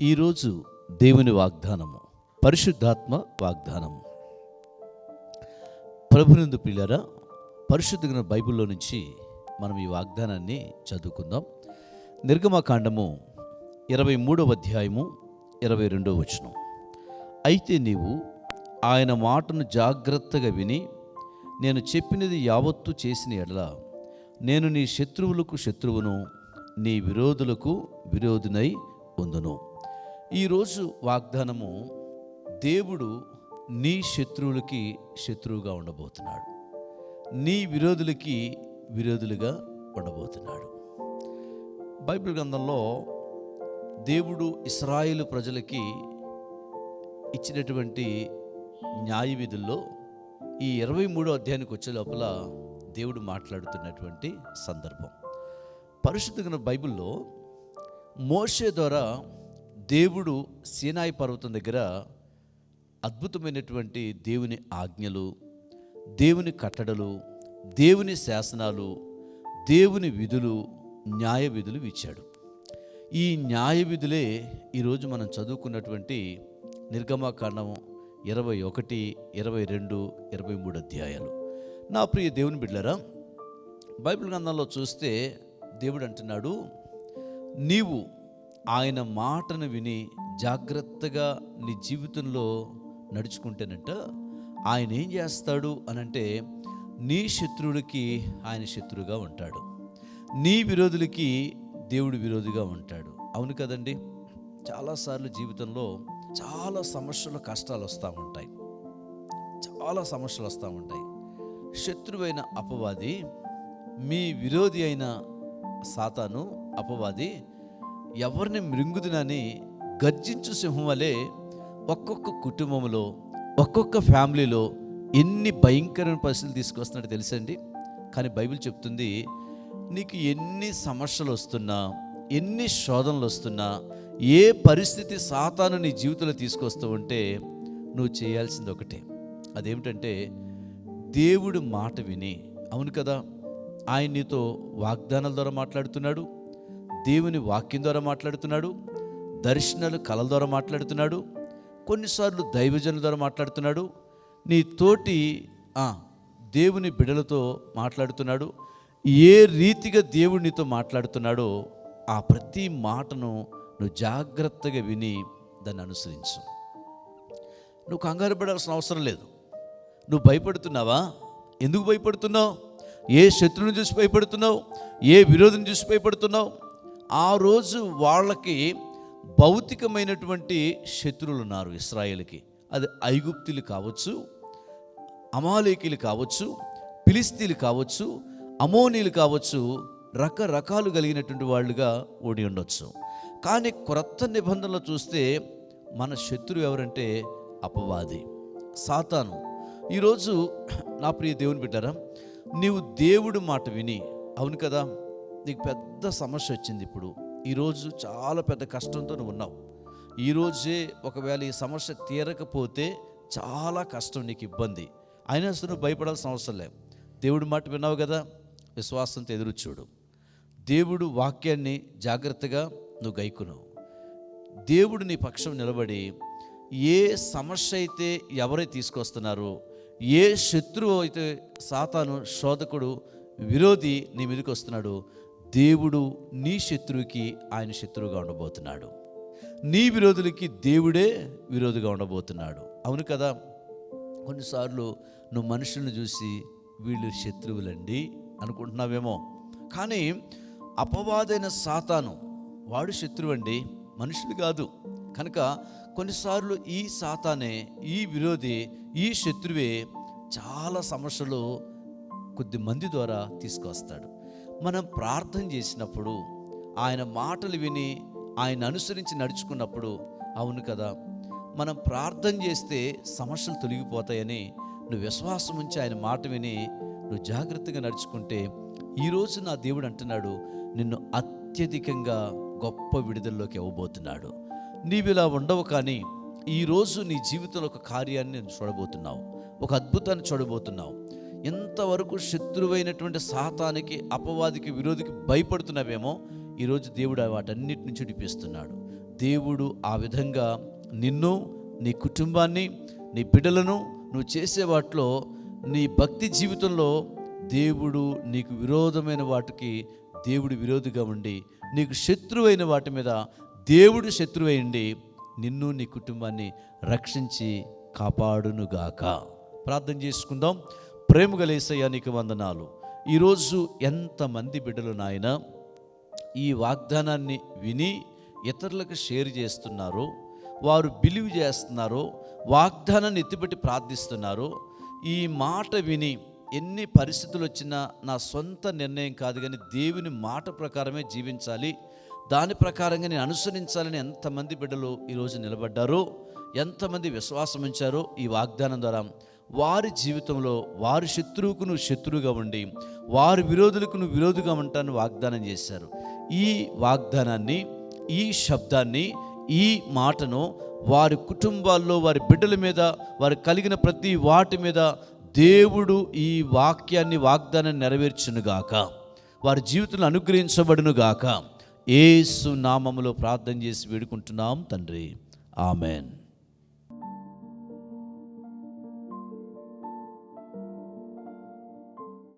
ఈరోజు దేవుని వాగ్దానము పరిశుద్ధాత్మ వాగ్దానము. ప్రభునందు పిల్లరా పరిశుద్ధమైన బైబిల్లో నుంచి మనం ఈ వాగ్దానాన్ని చదువుకుందాం. నిర్గమకాండము ఇరవై మూడవ అధ్యాయము ఇరవై రెండవ వచనం. అయితే నీవు ఆయన మాటను జాగ్రత్తగా విని నేను చెప్పినది యావత్తు చేసిన ఎడల నేను నీ శత్రువులకు శత్రువును నీ విరోధులకు విరోధునై ఉందును. ఈరోజు వాగ్దానము దేవుడు నీ శత్రువులకి శత్రువుగా ఉండబోతున్నాడు. నీ విరోధులకి విరోధులుగా ఉండబోతున్నాడు. బైబిల్ గ్రంథంలో దేవుడు ఇస్రాయేలు ప్రజలకి ఇచ్చినటువంటి న్యాయ విధుల్లో ఈ ఇరవై మూడో అధ్యాయానికి వచ్చే లోపల దేవుడు మాట్లాడుతున్నటువంటి సందర్భం. పరిశుద్ధమైన బైబిల్లో మోషే ద్వారా దేవుడు సీనాయి పర్వతం దగ్గర అద్భుతమైనటువంటి దేవుని ఆజ్ఞలు దేవుని కట్టడలు దేవుని శాసనాలు దేవుని విధులు న్యాయ విధులు ఇచ్చాడు. ఈ న్యాయ విధులే ఈరోజు మనం చదువుకున్నటువంటి నిర్గమాకాండం ఇరవై ఒకటి ఇరవై రెండు ఇరవై మూడు అధ్యాయాలు. నా ప్రియ దేవుని బిడ్డరా బైబిల్ గ్రంథంలో చూస్తే దేవుడు అంటున్నాడు నీవు ఆయన మాటను విని జాగ్రత్తగా నీ జీవితంలో నడుచుకుంటేనంట ఆయన ఏం చేస్తాడు అనంటే నీ శత్రువులకి ఆయన శత్రువుగా ఉంటాడు. నీ విరోధులకి దేవుడు విరోధిగా ఉంటాడు. అవును కదండి? చాలాసార్లు జీవితంలో చాలా సమస్యలు కష్టాలు వస్తూ ఉంటాయి. చాలా సమస్యలు వస్తూ ఉంటాయి. శత్రువైన అపవాది మీ విరోధి అయిన సాతాను అపవాది ఎవరిని మృంగుదునని గర్జించు సింహం వలె ఒక్కొక్క కుటుంబంలో ఒక్కొక్క ఫ్యామిలీలో ఎన్ని భయంకరమైన పరిస్థితులు తీసుకొస్తున్నాడో తెలుసండి? కానీ బైబిల్ చెప్తుంది నీకు ఎన్ని సమస్యలు వస్తున్నా ఎన్ని శోధనలు వస్తున్నా ఏ పరిస్థితి సాతాను నీ జీవితంలో తీసుకొస్తూ ఉంటే నువ్వు చేయాల్సింది ఒకటే. అదేమిటంటే దేవుడు మాట విని అవును కదా? ఆయన నీతో వాగ్దానాల ద్వారా మాట్లాడుతున్నాడు దేవుని వాక్యం ద్వారా మాట్లాడుతున్నాడు దర్శనాలు కళల ద్వారా మాట్లాడుతున్నాడు కొన్నిసార్లు దైవజనుల ద్వారా మాట్లాడుతున్నాడు నీ తోటి ఆ, దేవుని బిడలతో మాట్లాడుతున్నాడు ఏ రీతిగా దేవుడు నీతో మాట్లాడుతున్నాడో ఆ ప్రతి మాటను నువ్వు జాగ్రత్తగా విని దాన్ని అనుసరించు. నువ్వు కంగారు పడాల్సిన అవసరం లేదు. నువ్వు భయపడుతున్నావా? ఎందుకు భయపడుతున్నావు? ఏ శత్రువుని చూసి భయపడుతున్నావు? ఏ విరోధిని చూసి భయపడుతున్నావు? ఆ రోజు వాళ్ళకి భౌతికమైనటువంటి శత్రువులు ఉన్నారు ఇస్రాయేల్కి. అది ఐగుప్తులు కావచ్చు అమాలేకీలు కావచ్చు పిలిస్తీలు కావచ్చు అమోనీలు కావచ్చు రకరకాలు కలిగినటువంటి వాళ్ళుగా ఓడి ఉండొచ్చు. కానీ క్రొత్త నిబంధనలు చూస్తే మన శత్రువు ఎవరంటే అపవాది సాతాను. ఈరోజు నా ప్రియ దేవుని బిడ్డారా నీవు దేవుడు మాట విని అవును కదా? నీకు పెద్ద సమస్య వచ్చింది ఇప్పుడు. ఈరోజు చాలా పెద్ద కష్టంతో నువ్వు ఉన్నావు. ఈరోజే ఒకవేళ ఈ సమస్య తీరకపోతే చాలా కష్టం నీకు ఇబ్బంది. అయినా సరే నువ్వు భయపడాల్సిన అవసరం లేదు. దేవుడి మాట విన్నావు కదా? విశ్వాసంతో ఎదురు చూడు. దేవుడు వాక్యాన్ని జాగ్రత్తగా నువ్వు గైకున్నావు దేవుడు నీ పక్షం నిలబడి ఏ సమస్య అయితే ఎవరైతే తీసుకొస్తున్నారో ఏ శత్రువు అయితే సాతాను శోధకుడు విరోధి నీ మీదకి వస్తున్నాడు దేవుడు నీ శత్రువుకి ఆయన శత్రువుగా ఉండబోతున్నాడు. నీ విరోధులకి దేవుడే విరోధిగా ఉండబోతున్నాడు. అవును కదా? కొన్నిసార్లు నువ్వు మనుషులను చూసి వీళ్ళు శత్రువులండి అనుకుంటున్నావేమో. కానీ అపవాదైన సాతాను వాడు శత్రువు అండి మనుషులు కాదు. కనుక కొన్నిసార్లు ఈ సాతానే ఈ విరోధి ఈ శత్రువే చాలా సమస్యలు కొద్ది మంది ద్వారా తీసుకొస్తాడు మనం ప్రార్థన చేసినప్పుడు ఆయన మాటలు విని ఆయన అనుసరించి నడుచుకున్నప్పుడు అవును కదా మనం ప్రార్థన చేస్తే సమస్యలు తొలగిపోతాయని నువ్వు విశ్వాసం ఉంచి ఆయన మాట విని నువ్వు జాగ్రత్తగా నడుచుకుంటే ఈరోజు నా దేవుడు అంటున్నాడు నిన్ను అత్యధికంగా గొప్ప విడుదలలోకి ఇవ్వబోతున్నాడు. నీవు ఇలా ఉండవు కానీ ఈరోజు నీ జీవితంలో ఒక కార్యాన్ని నేను చూడబోతున్నావు. ఒక అద్భుతాన్ని చూడబోతున్నావు. ఎంతవరకు శత్రువైనటువంటి సాతానికి అపవాదికి విరోధికి భయపడుతున్నావేమో ఈరోజు దేవుడు వాటన్నిటి నుంచి విడిపిస్తున్నాడు దేవుడు ఆ విధంగా నిన్ను నీ కుటుంబాన్ని నీ బిడ్డలను నువ్వు చేసే వాటిలో నీ భక్తి జీవితంలో దేవుడు నీకు విరోధమైన వాటికి దేవుడు విరోధిగా ఉండి నీకు శత్రువైన వాటి మీద దేవుడు శత్రువైండి నిన్ను నీ కుటుంబాన్ని రక్షించి కాపాడునుగాక. ప్రార్థన చేసుకుందాం. ప్రేమ గలేసయ్య నీకు వందనాలు. ఈరోజు ఎంతమంది బిడ్డలు నాయన ఈ వాగ్దానాన్ని విని ఇతరులకు షేర్ చేస్తున్నారో వారు బిలీవ్ చేస్తున్నారో వాగ్దానాన్ని ఎత్తిపెట్టి ప్రార్థిస్తున్నారో ఈ మాట విని ఎన్ని పరిస్థితులు వచ్చినా నా సొంత నిర్ణయం కాదు కానీ దేవుని మాట ప్రకారమే జీవించాలి. దాని ప్రకారంగా నేను అనుసరించాలని ఎంతమంది బిడ్డలు ఈరోజు నిలబడ్డారో ఎంతమంది విశ్వాసం ఉంచారో ఈ వాగ్దానం ద్వారా వారి జీవితంలో వారి శత్రువుకు నువ్వు శత్రువుగా ఉండి వారి విరోధులకు నువ్వు విరోధుగా ఉంటాను వాగ్దానం చేశారు. ఈ వాగ్దానాన్ని ఈ శబ్దాన్ని ఈ మాటను వారి కుటుంబాల్లో వారి బిడ్డల మీద వారు కలిగిన ప్రతి వాటి మీద దేవుడు ఈ వాక్యాన్ని వాగ్దానాన్ని నెరవేర్చునుగాక వారి జీవితంలో అనుగ్రహించబడునుగాక ఏసు నామములో ప్రార్థన చేసి వేడుకుంటున్నాం తండ్రి. ఆమెన్.